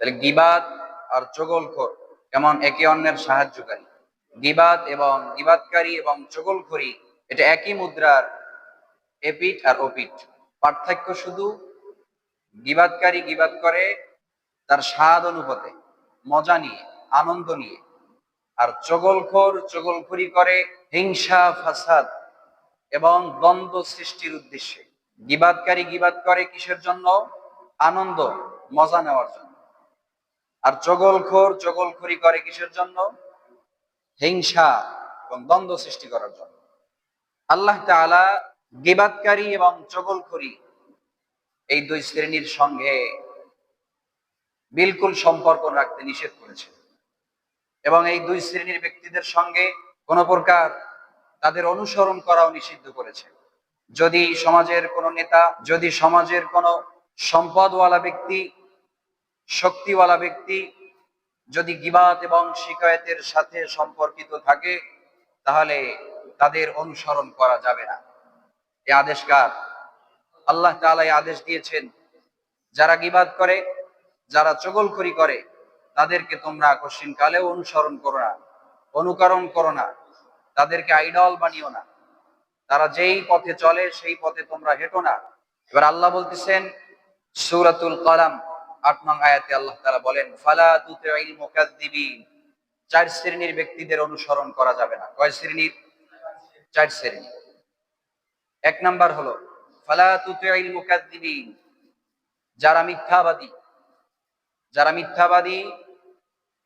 তাহলে গিবাদ আর চগলখোর কেমন একে অন্যের সাহায্যকারী? গিবাদ এবং গিবাদকারী এবং চগলখড়ি এটা একই মুদ্রার এপিট আর ওপিট পার্থক্য শুধু গিবাদকারী গিবাদ করে তার স্বাদ অনুপাতে, মজা নিয়ে, আনন্দ নিয়ে। আর চগলখোর চগলখড়ি করে হিংসা, ফাসাদ এবং দ্বন্দ্ব সৃষ্টির উদ্দেশ্যে। গিবাদকারী গিবাদ করে কিসের জন্য? আনন্দ, মজা নেওয়ার জন্য। আর চগলখোর চগলখড়ি করে কিসের জন্য? হিংসা এবং দ্বন্দ্ব সৃষ্টি করার জন্য। আল্লাহ তাআলা গিবাদকারী এবং চগলখড়ি এই দুই শ্রেণির সঙ্গে বিলকুল সম্পর্ক রাখতে নিষেধ করেছেন। এবং এই দুই শ্রেণির ব্যক্তিদের সঙ্গে কোন প্রকার তাদের অনুসরণ করাও নিষিদ্ধ করেছে যদি সমাজের কোন নেতা, যদি সমাজের কোন সম্পদওয়ালা ব্যক্তি শক্তিওয়ালা ব্যক্তি যদি গিবাত এবং শিকায়তের সাথে সম্পর্কিত থাকে, তাহলে তাদের অনুসরণ করা যাবে না। এই আদেশ কার আল্লাহ তাআলা এই আদেশ দিয়েছেন, যারা গিবাদ করে, যারা চগলখড়ি করে, তাদেরকে তোমরা কশিন কালেও অনুসরণ করো না, অনুকরণ করো না, তাদেরকে আইডল বানিও না। তারা যেই পথে চলে, সেই পথে তোমরা হেঁটো না। এবার আল্লাহ বলতেছেন, সূরাতুল কালাম আট নং আয়াতে আল্লাহ তাআলা বলেন, ফালা তুতিল মুকাদ্দিবিন চার শ্রেণির ব্যক্তিদের অনুসরণ করা যাবে না। কয় শ্রেণির? চার শ্রেণি। এক নাম্বার হলো, ফালা তুতিল মুকাদ্দিবিন যারা মিথ্যাবাদী যারা মিথ্যাবাদী,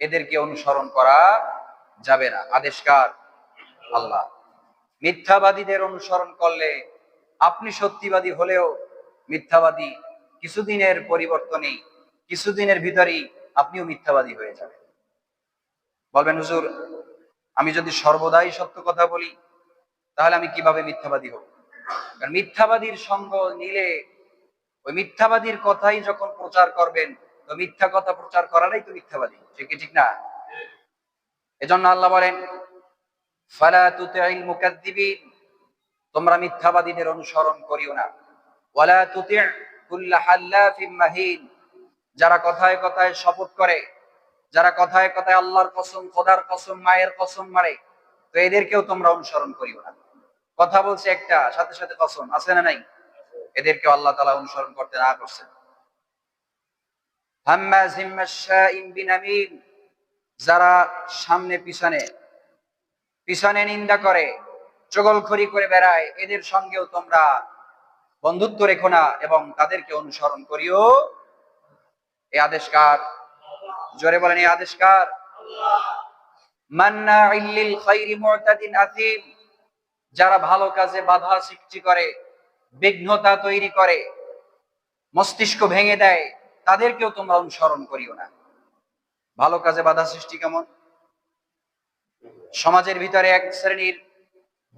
এদেরকে অনুসরণ করা যাবে না। আদেশকার আল্লাহ। মিথ্যাবাদীদের অনুসরণ করলে আপনি সত্যিবাদী হলেও মিথ্যাবাদী কিছুদিনের পরিবর্তনেই কিছুদিনের ভিতরেই আপনিও মিথ্যাবাদী হয়ে যাবেন। বলবেন, হুজুর, আমি যদি সর্বদাই সত্য কথা বলি, তাহলে আমি কীভাবে মিথ্যাবাদী হব? কারণ মিথ্যাবাদীর সঙ্গ নিলে ওই মিথ্যাবাদীর কথাই যখন প্রচার করবেন, তো মিথ্যা কথা প্রচার করাটাই তো মিথ্যাবাদী। ঠিক ঠিক না? এজন্য আল্লাহ বলেন, ফালা তুতিল মুকাদ্দিবিন। তোমরা মিথ্যাবাদীদের অনুসরণ করিও না। ওয়ালা তুতি কুল্লা হাল্লাফিন মাহিন। যারা কথায় কথায় শপথ করে, যারা কথায় কথায় আল্লাহর কসম, খোদার কসম, মায়ের কসম মারে, তো এদেরকেও তোমরা অনুসরণ করিও না। কথা বলছে একটা, সাথে সাথে কসম, আছে না নাই? এদেরকেও আল্লাহ তাআলা অনুসরণ করতে না করছেন যারা সামনে পিছনে পিছনে নিন্দা করে, চগলখড়ি করে বেড়ায়, এদের সঙ্গেও তোমরা বন্ধুত্ব রেখো না এবং তাদেরকে অনুসরণ করিও এই আদেশকার। জোরে বলেন, এই মুতাদিন আতিম যারা ভালো কাজে বাধা সৃষ্টি করে, বিঘ্নতা তৈরি করে, মস্তিষ্ক ভেঙে দেয়, তাদেরকেও তোমরা অনুসরণ করিও না। ভালো কাজে বাধা সৃষ্টি কেমন? সমাজের ভিতরে এক শ্রেণির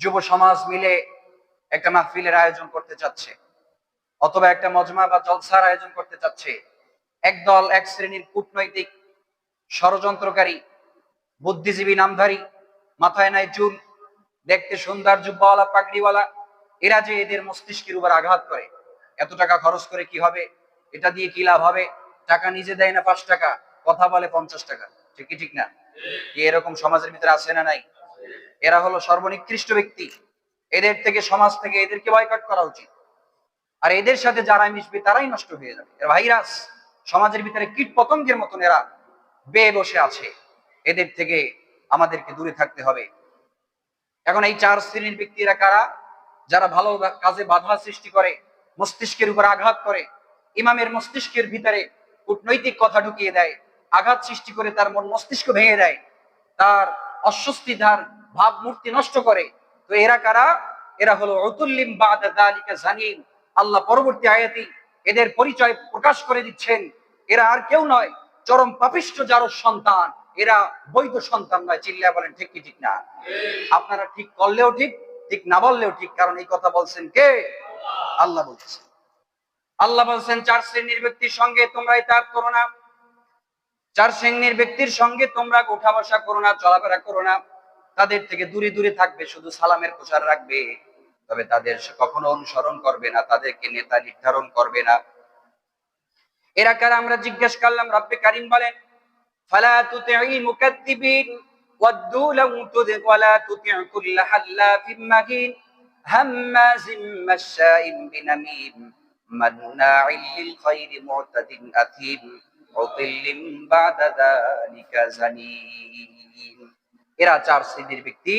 যুব সমাজ মিলে একটা মাহফিলের আয়োজন করতে চাচ্ছে, অথবা একটা মজমা বা জলসার আয়োজন করতে চাচ্ছে। একদল এক শ্রেণির কূটনৈতিক ষড়যন্ত্রকারী, বুদ্ধিজীবী নামধারী, মাথায় নাই চুল, দেখতে সুন্দর জুব্বাওয়ালা পাগড়িওয়ালা, এরা যে এদের মস্তিষ্কের উপর আঘাত করে। এত টাকা খরচ করে কি হবে? এটা দিয়ে কি লাভ হবে? টাকা নিজে দেয় না পাঁচ টাকা? কথা বলে পঞ্চাশ টাকা। ঠিক ঠিক না? এরকম সমাজের ভিতরে আছে না নাই? এরা হলো সর্বনিকৃষ্ট ব্যক্তি। এদের থেকে, সমাজ থেকে এদেরকে বয়কট করা উচিত। আর এদের সাথে যারা মিশবে, তারাই নষ্ট হয়ে যাবে। ভাইরাস সমাজের ভিতরে কীট পতঙ্গের মতন এরা বেয়ে বসে আছে। এদের থেকে আমাদেরকে দূরে থাকতে হবে। এখন এই চার শ্রেণির ব্যক্তিরা কারা? যারা ভালো কাজে বাধা সৃষ্টি করে, মস্তিষ্কের উপর আঘাত করে, ইমামের মস্তিষ্কের ভিতরে কূটনৈতিক কথা ঢুকিয়ে দেয়, আঘাত সৃষ্টি করে তার মন মস্তিষ্ক ভেঙে দেয়, তার অস্বস্তি, তার ভাবমূর্তি নষ্ট করে, তো এরা কারা? এরা হলো অতুল্লিম বাদা আল্লাহ পরবর্তী আয়াতি এদের পরিচয় প্রকাশ করে দিচ্ছেন। এরা আর কেউ নয়, চরম পাপিষ্ট যারো সন্তান, এরা বৈধ সন্তান নয় চিল্লা বলেন, ঠিক কি, ঠিক না? আপনারা ঠিক করলেও ঠিক ঠিক না বললেও ঠিক, কারণ এই কথা বলছেন কে? আল্লাহ বলছেন। আল্লাহ বলছেন, চার শ্রেণির ব্যক্তির সঙ্গে তোমরা ইতাত করো না। চার শ্রেণির ব্যক্তির সঙ্গে তোমরা উঠা বসা করো না, চলাফেরা করো না। তাদের থেকে দূরে দূরে থাকবে, শুধু সালামের প্রচার রাখবে। তবে তাদের কখনো অনুসরণ করবে না, তাদেরকে নেতা নির্ধারণ করবে না। এরা কারা আমরা জিজ্ঞেস করলাম, রব্বে কারিম বলেন, ফালা মুকাদ্দিবিন ওয়াদ্দু লাউ ওয়ালা কুল্লা হাম্মাজিম মাশাইন বিনামিম লিল মু'তাদিন আথিম উতিল্লিম বা'দা যালিকা জানিম। এরা চার শ্রেণির ব্যক্তি,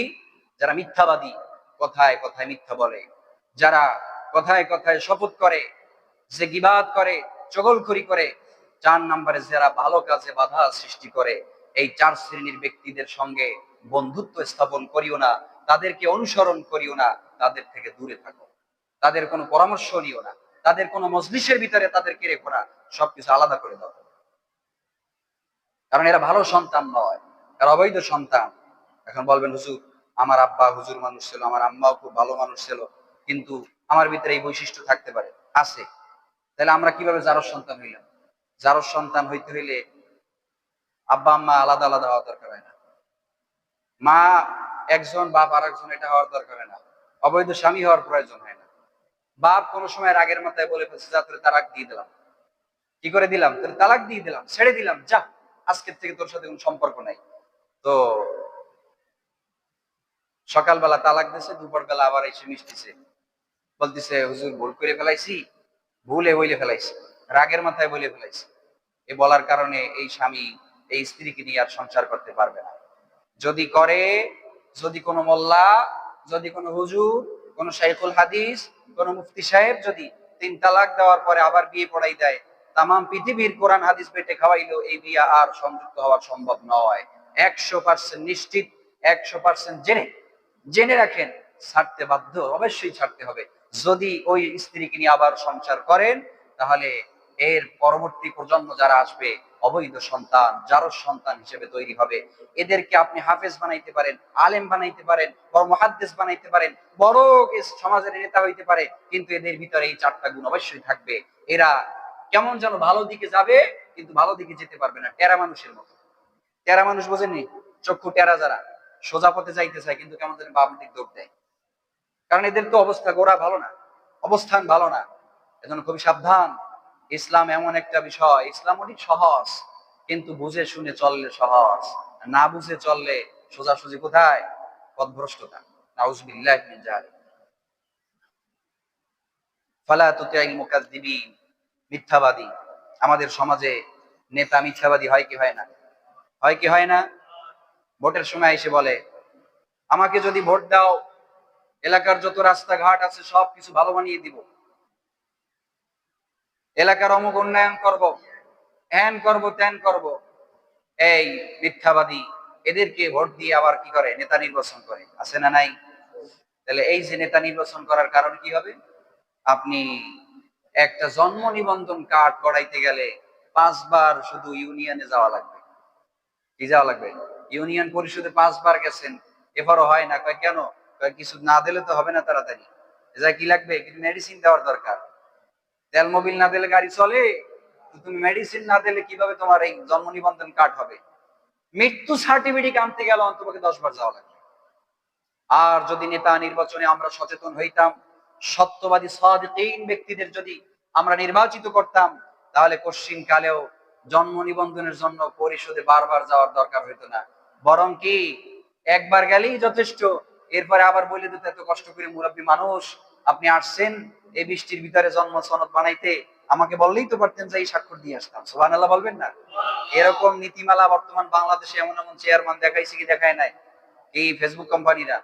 যারা মিথ্যাবাদী। কথায় কথায় মিথ্যা বলে। যারা কথায় কথায় শপথ করে, যে গিবাদ করে, চগলখড়ি করে, চার নম্বরে যারা ভালো কাজে বাধা সৃষ্টি করে, এই চার শ্রেণির ব্যক্তিদের সঙ্গে বন্ধুত্ব স্থাপন করিও না, তাদেরকে অনুসরণ করিও না, তাদের থেকে দূরে থাকো। তাদের কোনো পরামর্শ নিও না, তাদের কোনো মজলিসের ভিতরে তাদেরকে রেখো না, সবকিছু আলাদা করে দাও। কারণ এরা ভালো সন্তান নয়, এরা অবৈধ সন্তান। এখন বলবেন, হুজুর আমার আব্বা হুজুর মানুষ ছিল, আমার আম্মাও খুব ভালো মানুষ ছিল, কিন্তু আমার ভিতরে এই বৈশিষ্ট্য থাকতে পারে, আছে। তাহলে আমরা কীভাবে যারো সন্তান হইলাম? যারো সন্তান হইতে হইলে আব্বা আম্মা আলাদা আলাদা হওয়া দরকার হয় না। মা একজন, বাপ আর একজন এটা হওয়ার দরকার হয় না। অবৈধ স্বামী হওয়ার প্রয়োজন হয় না। বাপ কোনো সময় রাগের মাথায় বলে ফেলছে যা তোর তালাক দিয়ে দিলাম। কি করে দিলাম? তোর তালাক দিয়ে দিলাম, ছেড়ে দিলাম, যা। আজকের থেকে তোর সাথে কোনো সম্পর্ক নাই। তো সকালবেলা তালাক দিছে, দুপুর বেলা আবার এসে মিশতেছে বলতেছে, হুজুর, ভুল করে ফেলাইছি? ভুলে বইলে ফেলাইছি, রাগের মাথায় বলে ফেলাইছি। এ বলার কারণে এই স্বামী, এই স্ত্রীকে নিয়ে আর সংসার করতে পারবে না। যদি করে, যদি কোনো মোল্লা, যদি কোনো হুজুর, কোনো শাইখুল হাদিস, কোনো মুফতি সাহেব যদি তিন তালাক দেওয়ার পরে আবার বিয়ে পড়াই দেয় তাম পৃথিবীর কোরআন হাদিস পেটে খাওয়াইলেও এই বিয়া আর সংযুক্ত হওয়া সম্ভব নয়। একশো পার্সেন্ট নিশ্চিত, একশো পার্সেন্ট জেনে জেনে রাখেন, ছাড়তে বাধ্য অবশ্যই ছাড়তে হবে। যদি ওই স্ত্রীকে নিয়ে আবার সংসার করেন, তাহলে এর পরবর্তী প্রজন্ম যারা আসবে, অবৈধ সন্তান যারও সন্তান হিসেবে তৈরি হবে। এদেরকে আপনি হাফেজ বানাইতে পারেন, আলেম বানাইতে পারেন, বড় মহাদ্দেশ বানাইতে পারেন, বড় সমাজের নেতা হইতে পারে, কিন্তু এদের ভিতরে এই চারটা গুণ অবশ্যই থাকবে। এরা কেমন যেন ভালো দিকে যাবে, কিন্তু ভালো দিকে যেতে পারবে না। টেরা মানুষের মতো। টেরা মানুষ বোঝেননি? চক্ষু টেরা যারা। সোজা পথে যাইতে চায়, কিন্তু কেমন যেন বাম দিক দৌড় দেয়। কারণ এদের তো অবস্থা, গোড়া ভালো না, অবস্থান ভালো না। এজন্য খুবই সাবধান। ইসলাম এমন একটা বিষয়, ইসলাম অনেক সহজ, কিন্তু বুঝে শুনে চললে সহজ। না বুঝে চললে সোজাসুজি কোথায়? পথভ্রষ্টতা। নাউজুবিল্লাহ মিন জালিক ফালা তুতিআল মুকাজ্জিবিন মিথ্যাবাদী। আমাদের সমাজে নেতা মিথ্যাবাদী হয় কি হয় না? হয় কি হয় না? ভোটের সময় এসে বলে, আমাকে যদি ভোট দাও, এলাকার যত রাস্তাঘাট আছে সব কিছু ভালো বানিয়ে দিব। এলাকার অমুক উন্নয়ন করব হ্যান করব ত্যান করব। এই মিথ্যাবাদী, এদেরকে ভোট দিয়ে আবার কি করে? নেতা নির্বাচন করে। আছে না নাই? তাহলে এই যে নেতা নির্বাচন করার কারণ কি হবে? আপনি একটা জন্ম নিবন্ধন কার্ড করাইতে গেলে পাঁচবার শুধু ইউনিয়নে যাওয়া লাগবে। কি যাওয়া লাগবে? ইউনিয়ন পরিষদে পাঁচবার গেছেন, এবারও হয় না। কয়, কেন? কয়, কিছু না দিলে তো হবে না তাড়াতাড়ি। যা কি লাগবে? মেডিসিন দেওয়ার দরকার। তেল মোবিল না দিলে গাড়ি চলে তুমি মেডিসিন না দিলে কীভাবে তোমার এই জন্ম নিবন্ধন কার্ড হবে? মৃত্যু সার্টিফিকেট আনতে গেলে অন্তপক্ষে দশ বার যাওয়া লাগবে। আর যদি নেতা নির্বাচনে আমরা সচেতন হইতাম, সত্যবাদী সাদিকিন ব্যক্তিদের যদি আমরা নির্বাচিত করতাম, তাহলে কশ্চিন কালেও জন্ম নিবন্ধনের জন্য পরিষদে বারবার যাওয়ার দরকার হইতো না। বরং কি একবার গেলেই যথেষ্ট? এরপরে আবার বলে দিতে এত কষ্ট করে মুরব্বী মানুষ, আপনি আসছেন, এই বৃষ্টির ভিতরে জন্ম, সনদ বানাইতে, আমাকে বললেই তো পারতেন যে এই স্বাক্ষর দিয়ে আসতাম। সোহান আল্লাহ বলবেন না? এরকম নীতিমালা বর্তমান বাংলাদেশে এমন এমন চেয়ারম্যান দেখাইছে কি দেখায় নাই? এই ফেসবুক কোম্পানিরা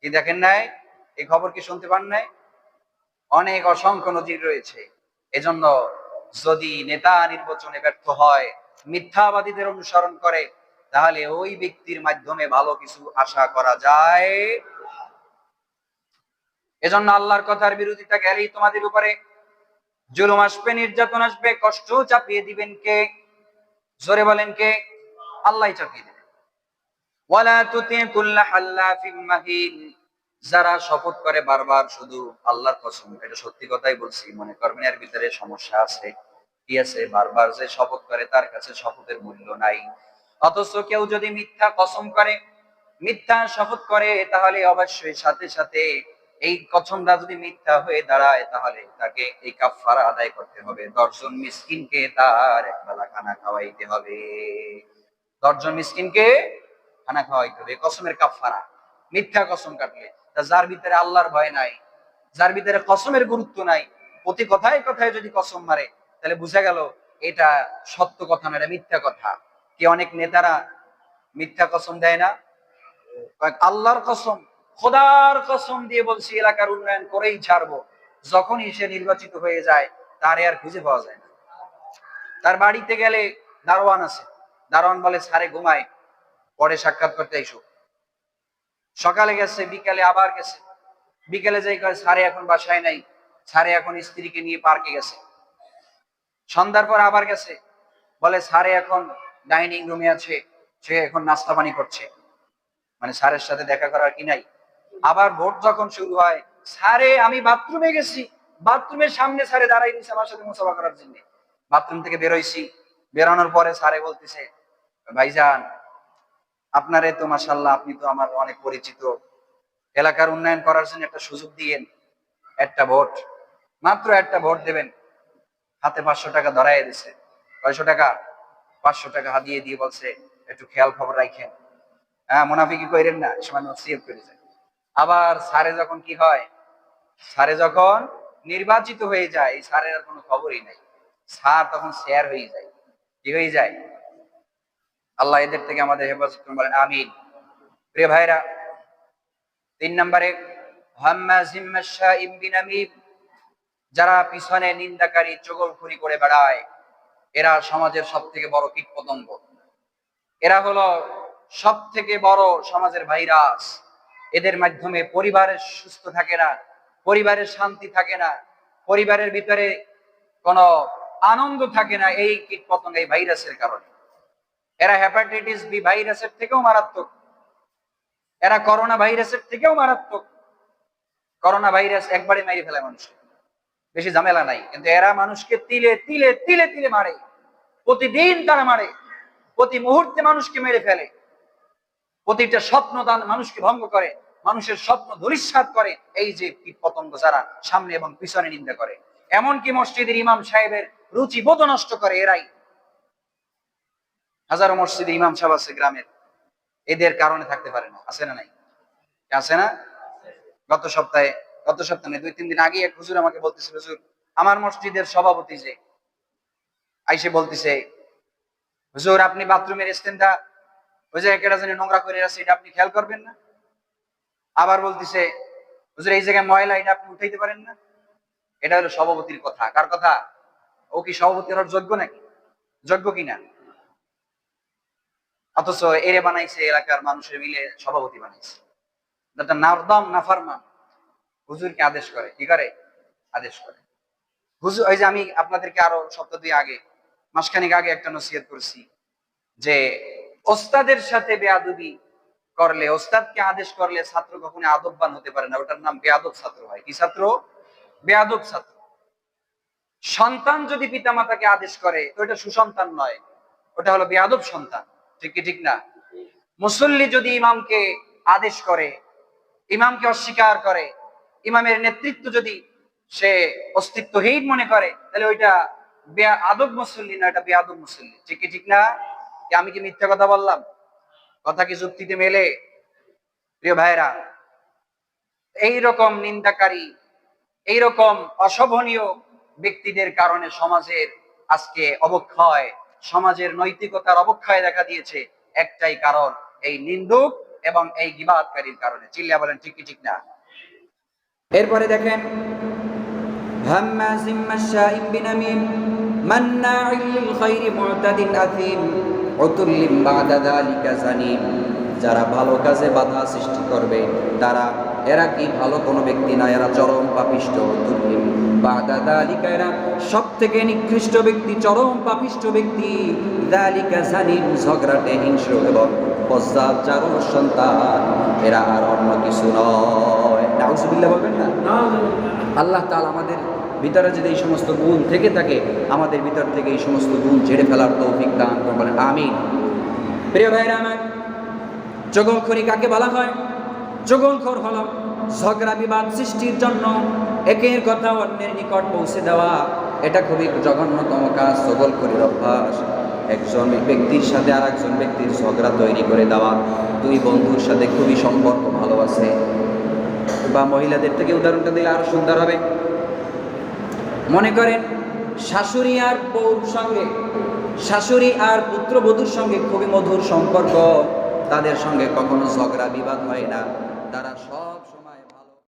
কি দেখেন নাই? এই খবর কি শুনতে পান নাই? অনেক অসংখ্য নজির রয়েছে। এজন্য যদি নেতা নির্বাচনে ব্যর্থ হয়, মিথ্যাবাদীদের অনুসরণ করে তাহলে ওই ব্যক্তির মাধ্যমে ভালো কিছু আশা করা যায়। এজন্য আল্লাহর কথার বিরোধিতা গেলেই তোমাদের উপরে। জুলুম আসবে, নির্যাতন আসবে, কষ্ট চাপিয়ে দিবেন কে? জোরে বলেন কে? আল্লাহ চাপিয়ে দেবেন যারা শপথ করে বারবার শুধু আল্লাহর কসম, এটা সত্যি কথাই বলছি, মনে করবেন এর ভিতরে সমস্যা আছে, কি আছে? বারবার যে শপথ করে তার কাছে শপথের মূল্য নাই। অথচ কেউ যদি মিথ্যা কসম করে, মিথ্যা শপথ করে, তাহলে অবশ্যই সাথে সাথে এই কথমটা যদি মিথ্যা হয়ে দাঁড়ায়, তাহলে তাকে এই কাফারা আদায় করতে হবে। দশজন মিসকিনকে তার একবেলা খানা খাওয়াইতে হবে। দশজন মিসকিনকে খানা খাওয়াইতে হবে। কসমের কাফারা মিথ্যা কসম কাটলে। তা যার ভিতরে আল্লাহর ভয় নাই, যার ভিতরে কসমের গুরুত্ব নাই, প্রতি কথায় কথায় যদি কসম মারে, তাহলে বুঝা গেল এটা সত্য কথা না, এটা মিথ্যা কথা। কি অনেক নেতারা মিথ্যা কসম দেয় না? আল্লাহর কসম, খোদার কসম দিয়ে বলছি, এলাকার উন্নয়ন করেই ছাড়বো। যখনই সে নির্বাচিত হয়ে যায়, তারে আর খুঁজে পাওয়া যায় না। তার বাড়িতে গেলে দারোয়ান আছে। দারোয়ান বলে, সারে, ঘুমায়। পরে সাক্ষাৎ করতে এসো সকালে গেছে, বিকালে আবার গেছে। বিকেলে যাই কয়, সারে, এখন বাসায় নাই। সারে, এখন স্ত্রীকে নিয়ে পার্কে গেছে। সন্ধ্যার পর আবার গেছে। বলে, সারে, এখন ডাইনিং রুমে আছে, সে এখন নাস্তা পানি করছে। মানে স্যারের সাথে দেখা করার কি নাই? আবার ভোট যখন শুরু হয়, স্যারে, আমি বাথরুমে গেছি। বাথরুমের সামনে স্যারে দাঁড়াই দিয়েছে আমার সাথে মুসাফা করার জন্য। বাথরুম থেকে বেরোইছি বেরোনোর পরে স্যারে বলতেছে, ভাইজান, আপনারে তো মাসাল্লাহ আপনি তো আমার অনেক পরিচিত। এলাকার উন্নয়ন করার জন্য একটা সুযোগ দিয়েন। একটা ভোট, মাত্র একটা ভোট দেবেন। হাতে পাঁচশো টাকা ধরাই দিছে। কয়শো টাকা? পাঁচশো টাকা হাতিয়ে দিয়ে বলছে, একটু খেয়াল খবর রাখেন। হ্যাঁ মুনাফিকি কইরেন না সময় সেভ করে যায়। আবার সারে যখন কি হয় সারে যখন নির্বাচিত হয়ে যায়, এই সারের আর কোনো খবরই নাই। সার তখন শেয়ার হয়ে যায়। কি হয়ে যায়? আল্লাহ এদের থেকে আমাদের হেফাজত করুন, বলেন, আমিন। প্রিয় ভাইরা, তিন নম্বরে যারা পিছনে নিন্দাকারী, চগলখুরি করে বেড়ায় এরা সমাজের সব থেকে বড় কীট পতঙ্গ এরা হলো সব থেকে বড় সমাজের ভাইরাস। এদের মাধ্যমে পরিবারের সুস্থ থাকে না পরিবারের শান্তি থাকে না, পরিবারের ভিতরে কোনো আনন্দ থাকে না এই কীট পতঙ্গ এই ভাইরাসের কারণে। এরা হেপাটাইটিস বি ভাইরাসের থেকেও মারাত্মক। এরা করোনা ভাইরাসের থেকেও মারাত্মক। করোনা ভাইরাস একবারে মেরে ফেলে মানুষ বেশি ঝামেলা নাই। কিন্তু এরা মানুষকে তিলে তিলে তিলে তিলে মারে। প্রতিদিন তারা মারে। প্রতি মুহূর্তে মানুষকে মেরে ফেলে। প্রতিটা স্বপ্ন দান মানুষকে ভঙ্গ করে। মানুষের স্বপ্ন ধরিস্বাদ করে। এই যে কীট পতঙ্গ যারা সামনে এবং পিছনে নিন্দা করে। এমনকি মসজিদের ইমাম সাহেবের রুচি বোধ নষ্ট করে এরাই। হাজারো মসজিদে ইমাম সাহেব আছে গ্রামের। এদের কারণে থাকতে পারে না। আছে না নাই? আছে না? গত সপ্তাহে গত সপ্তাহে দুই, তিন দিন আগে এক হুজুর আমাকে বলতেছে, হুজুর, আমার মসজিদের সভাপতি যে আইসে বলতেছে, হুজুর, আপনি বাথরুমের স্ট্যান্ডটা ওই জায়গায় কেটা জানি নোংরা করে আছে এটা আপনি খেয়াল করবেন না? আবার বলতেছে, হুজুর, এই জায়গায় ময়লা, এটা আপনি উঠাইতে পারেন না? এটা হলো সভাপতির কথা। কার কথা? ও কি সভাপতি হওয়ার যোগ্য নাকি? যোগ্য কিনা? অথচ এরে বানাইছে এলাকার মানুষের মিলে সভাপতি বানাইছে। নাফারমান। হুজুরকে আদেশ করে। কি করে? আদেশ করে। হুজুর, ওই যে আমি আপনাদেরকে আরও সপ্তাহ দুই আগে, মাসখানিক আগে একটা নসিহত করেছি যে, ওস্তাদের সাথে বেয়াদবি করলে, ওস্তাদকে আদেশ করলে ছাত্র কখনো আদববান হতে পারে না। ওটার নাম বেয়াদব ছাত্র হয়। কি ছাত্র? বেয়াদব ছাত্র। সন্তান যদি পিতামাতাকে আদেশ করে, তো এটা সুসন্তান নয়। ওটা হলো বেয়াদব সন্তান। ঠিক কি ঠিক না? মুসল্লি যদি ইমামকে আদেশ করে, ইমামকে অস্বীকার করে ইমামের নেতৃত্ব যদি সে অস্তিত্বহীন মনে করে, তাহলে ওইটা আদব মুসল্লি না, এটা বেয়াদব মুসল্লি। ঠিক ঠিক না? আমি কি মিথ্যা কথা বললাম? কথা কি যুক্তিতে মেলে? প্রিয় ভাইরা এই রকম নিন্দাকারী এই রকম অশোভনীয় ব্যক্তিদের কারণে সমাজের আজকে অবক্ষয়, সমাজের নৈতিকতার অবক্ষয় দেখা দিয়েছে একটাই কারণ, এই নিন্দুক এবং এই গিবাদকারীর কারণে। চিল্লা বলেন, ঠিক ঠিক না? এরপরে দেখেন হাম্মাজিম মাশাইম বিনামিম মান্নাইল লিল মুতাদিন আথিম উতুল্লিম বাদা যালিকা জানিম যারা ভালো কাজে বাধা সৃষ্টি করবে, তারা, এরা কি ভালো কোনো ব্যক্তি না, এরা চরম পাপিষ্ট উতুল্লিম বাদা যালিকা। এরা সব থেকে নিকৃষ্ট ব্যক্তি, চরম পাপিষ্ট ব্যক্তি, যালিকা জানিম ঝগড়াটে হিংস্র এবং পশ্চাৎচারণ সন্তান। এরা আর অন্য কিছু নয়। নাউজুবিল্লাহ বলবেন না? আল্লাহ তাল আমাদের ভিতরে যদি এই সমস্ত গুণ থেকে থাকে, আমাদের ভিতর থেকে এই সমস্ত গুণ ঝেড়ে ফেলার তৌফিক দান করুন, বলেন আমিন। প্রিয় ভাইরা আমার জগলখড়ি কাকে বলা হয়? জগলখোর হল ঝগড়া বিবাদ সৃষ্টির জন্য একের কথা অন্যের নিকট পৌঁছে দেওয়া। এটা খুবই জঘন্যতম কাজ করির অভ্যাস। একজন ব্যক্তির সাথে আর একজন ব্যক্তির ঝগড়া তৈরি করে দেওয়া। দুই বন্ধুর সাথে খুবই সম্পর্ক ভালো আছে বা মহিলাদের থেকে উদাহরণটা দিলে আরও সুন্দর হবে। মনে করেন, শাশুড়ি আর বউর সঙ্গে, শাশুড়ি আর পুত্রবধূর সঙ্গে খুবই মধুর সম্পর্ক, তাদের সঙ্গে কখনো ঝগড়া, বিবাদ হয় না। তারা সব